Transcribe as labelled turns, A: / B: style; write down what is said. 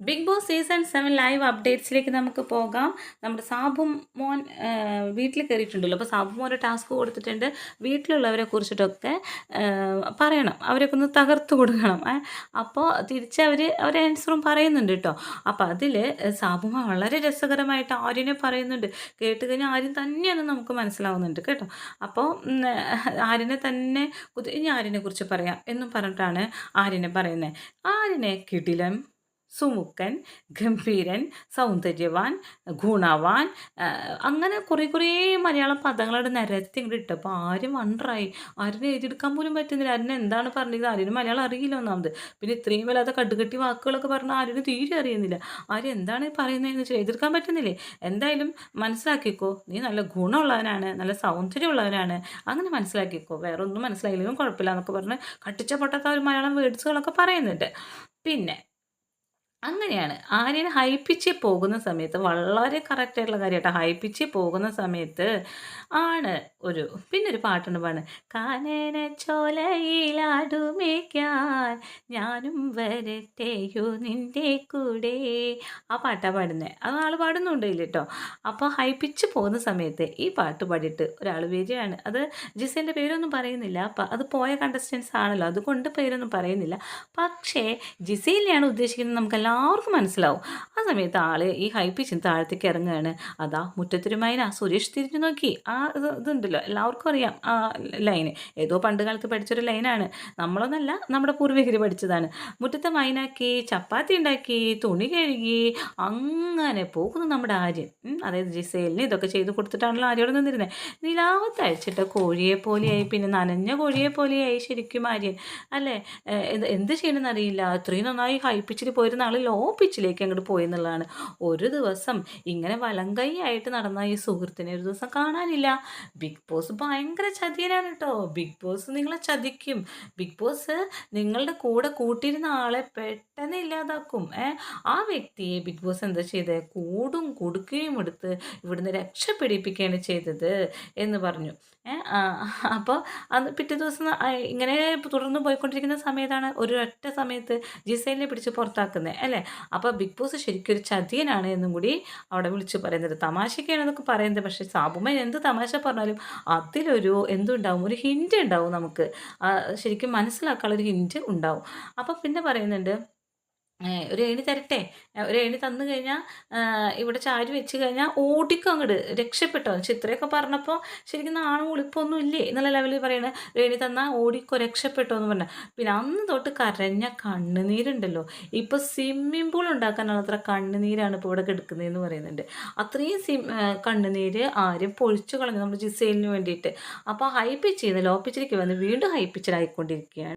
A: Bigg Boss season seven live അപ്ഡേറ്റ്സിലേക്ക് നമുക്ക് പോകാം. നമ്മുടെ സാബു മോൻ വീട്ടിൽ കയറിയിട്ടുണ്ടല്ലോ. അപ്പോൾ സാബു മോൻ ഒരു ടാസ്ക് കൊടുത്തിട്ടുണ്ട്. വീട്ടിലുള്ളവരെ കുറിച്ചിട്ടൊക്കെ പറയണം. അവരൊക്കെ ഒന്ന് തകർത്ത് കൊടുക്കണം. അപ്പോൾ തിരിച്ച് അവർ അവർ ആൻസറും പറയുന്നുണ്ട് കേട്ടോ. അപ്പോൾ അതിൽ സാബു മോൻ വളരെ രസകരമായിട്ട് ആര്യനെ പറയുന്നുണ്ട്. കേട്ട് കഴിഞ്ഞാൽ ആര്യൻ തന്നെയാണ് നമുക്ക് മനസ്സിലാവുന്നുണ്ട് കേട്ടോ. അപ്പോൾ ആര്യനെ തന്നെ ഇനി ആര്യനെ കുറിച്ച് പറയാം എന്നും പറഞ്ഞിട്ടാണ് ആര്യനെ പറയുന്നത് ആര്യനെ കിടിലം സുമുക്കൻ ഗംഭീരൻ സൗന്ദര്യവാൻ ഗുണവാൻ അങ്ങനെ കുറേ കുറേ മലയാളം പദങ്ങളുടെ നിരത്തി ഇങ്ങോട്ട് ഇട്ടപ്പോൾ ആരും വണ്ടറായി ആരും എഴുതിയെടുക്കാൻ പോലും പറ്റുന്നില്ല. ആരും എന്താണ് പറഞ്ഞത്? ആരും മലയാളം അറിയില്ല ഒന്നാമത്. പിന്നെ ഇത്രയും വല്ലാത്ത കടുകട്ടി വാക്കുകളൊക്കെ പറഞ്ഞാൽ ആരും തീരെ അറിയുന്നില്ല. ആരും എന്താണ് പറയുന്നത് എന്ന് വെച്ചാൽ എതിർക്കാൻ പറ്റുന്നില്ലേ? എന്തായാലും മനസ്സിലാക്കിക്കോ. നീ നല്ല ഗുണമുള്ളവനാണ് നല്ല സൗന്ദര്യമുള്ളവനാണ്. അങ്ങനെ മനസ്സിലാക്കിക്കോ. വേറെ ഒന്നും മനസ്സിലായില്ലെങ്കിലും കുഴപ്പമില്ല എന്നൊക്കെ പറഞ്ഞ് കട്ടിച്ച പൊട്ടാത്ത ഒരു മലയാളം വേർഡ്സുകളൊക്കെ പറയുന്നുണ്ട്. പിന്നെ അങ്ങനെയാണ്. ആര്യൻ ഹൈപ്പിച്ച് പോകുന്ന സമയത്ത് വളരെ കറക്റ്റായിട്ടുള്ള കാര്യമായിട്ട് ഹൈ പോകുന്ന സമയത്ത് ആണ് ഒരു പിന്നെ ഒരു പാട്ടുണ്ട് പാണ് കാനന ചോലയിലാടുമേക്കാൻ ഞാനും വരട്ടെയോ നിന്റെ കൂടെ? ആ പാട്ടാണ് പാടുന്നത് അത് ആൾ പാടുന്നുണ്ട് കേട്ടോ അപ്പോൾ ഹൈപ്പിച്ച് പോകുന്ന സമയത്ത് ഈ പാട്ട് പാടിയിട്ട് ഒരാൾ വരികയാണ്. അത് ജിസേന്റെ പേരൊന്നും പറയുന്നില്ല. അപ്പം അത് പോയ കണ്ടസ്റ്റൻസ് ആണല്ലോ. അതുകൊണ്ട് പേരൊന്നും പറയുന്നില്ല. പക്ഷേ ജിസയിലെയാണ് ഉദ്ദേശിക്കുന്നത് നമുക്ക് എല്ലാവർക്കും മനസ്സിലാവും. ആ സമയത്ത് ആൾ ഈ ഹൈ പിച്ചിന് താഴത്തേക്ക് ഇറങ്ങുകയാണ്. അതാ മുറ്റത്തിരുമൈന സുരേഷ് തിരിഞ്ഞു നോക്കി. ആ ഇത് ഇതുണ്ടല്ലോ. എല്ലാവർക്കും അറിയാം. ആ ലൈന് ഏതോ പണ്ട് കാലത്ത് പഠിച്ചൊരു ലൈനാണ് നമ്മളൊന്നല്ല നമ്മുടെ പൂർവികർ പഠിച്ചതാണ്. മുറ്റത്തെ മൈനാക്കി ചപ്പാത്തി ഉണ്ടാക്കി തുണി കഴുകി അങ്ങനെ പോകുന്നു നമ്മുടെ ആര്യൻ. അതായത് ജിസേലിന് ഇതൊക്കെ ചെയ്ത് കൊടുത്തിട്ടാണല്ലോ ആര്യോട് നിന്നിരുന്നത് നിലാവത്ത് അഴിച്ചിട്ട് കോഴിയെ പോലെയായി പിന്നെ നനഞ്ഞ കോഴിയെ പോലെയായി ശരിക്കും ആര്യൻ. അല്ലേ? എന്ത് ചെയ്യണമെന്നറിയില്ല അത്രയും നന്നായി ഹൈപ്പിച്ചിട്ട് പോയിരുന്ന ആൾ ലോ പിച്ചിലേക്ക് അങ്ങോട്ട് പോയി എന്നുള്ളതാണ്. ഒരു ദിവസം ഇങ്ങനെ വലം ആയിട്ട് നടന്ന ഈ സുഹൃത്തിനെ ഒരു ദിവസം കാണാനില്ല. ബിഗ് ബോസ് ഭയങ്കര ചതിയനാണ് കേട്ടോ. ബിഗ് ബോസ് നിങ്ങളെ ചതിക്കും. ബിഗ് ബോസ് നിങ്ങളുടെ കൂടെ കൂട്ടിയിരുന്ന ആളെ പെട്ടെന്ന് ഇല്ലാതാക്കും. ഏ ആ വ്യക്തിയെ ബിഗ് ബോസ് എന്താ ചെയ്തത് കൂടും കൊടുക്കുകയും എടുത്ത് ഇവിടുന്ന് രക്ഷപ്പെടിപ്പിക്കുകയാണ് ചെയ്തത് എന്ന് പറഞ്ഞു. അപ്പോൾ അന്ന് പിറ്റേ ദിവസം ഇങ്ങനെ തുടർന്ന് പോയിക്കൊണ്ടിരിക്കുന്ന സമയത്താണ് ഒരു ഒറ്റ സമയത്ത് ജിസൈലിനെ പിടിച്ച് പുറത്താക്കുന്നത്. അല്ലേ? അപ്പോൾ ബിഗ് ബോസ് ശരിക്കും ഒരു ചതിയനാണ് എന്നും കൂടി അവിടെ വിളിച്ച് പറയുന്നത്. തമാശയ്ക്കാണ് എന്നൊക്കെ പറയുന്നത്. പക്ഷേ സാബുമൻ എന്ത് തമാശ പറഞ്ഞാലും അതിലൊരു എന്തുണ്ടാവും? ഒരു ഹിന്റ് ഉണ്ടാവും നമുക്ക്. ശരിക്കും മനസ്സിലാക്കാനുള്ളൊരു ഹിന്റ് ഉണ്ടാവും. അപ്പോൾ പിന്നെ പറയുന്നുണ്ട് ഒരു ഏണി തരട്ടെ. ഒരു ഏണി തന്നു കഴിഞ്ഞാൽ ഇവിടെ ചാരി വെച്ച് കഴിഞ്ഞാൽ ഓടിക്കും അങ്ങോട്ട് രക്ഷപ്പെട്ടോ? ചിത്രയൊക്കെ പറഞ്ഞപ്പോൾ ശരിക്കും നാണും ഉളിപ്പൊന്നും ഇല്ലേ? എന്നുള്ള ലെവലിൽ പറയണ. ഏണി തന്നാൽ ഓടിക്കോ രക്ഷപ്പെട്ടോ എന്ന് പറഞ്ഞ. പിന്നെ അന്ന് തൊട്ട് കരഞ്ഞ കണ്ണുനീരുണ്ടല്ലോ. ഇപ്പോൾ സ്വിമ്മിംഗ് പൂൾ ഉണ്ടാക്കാനുള്ള അത്ര കണ്ണുനീരാണ് ഇപ്പോൾ ഇവിടെ കിടക്കുന്നതെന്ന് പറയുന്നുണ്ട്. അത്രയും സിം കണ്ണുനീര് ആരും പൊഴിച്ചു കളഞ്ഞു. നമ്മുടെ ജിസൈലിന് വേണ്ടിയിട്ട്. അപ്പോൾ ഹൈ പിച്ച് ചെയ്യുന്ന ലോ പിച്ചിലേക്ക് വന്ന് വീണ്ടും ഹൈ പിച്ചിലായിക്കൊണ്ടിരിക്കുകയാണ്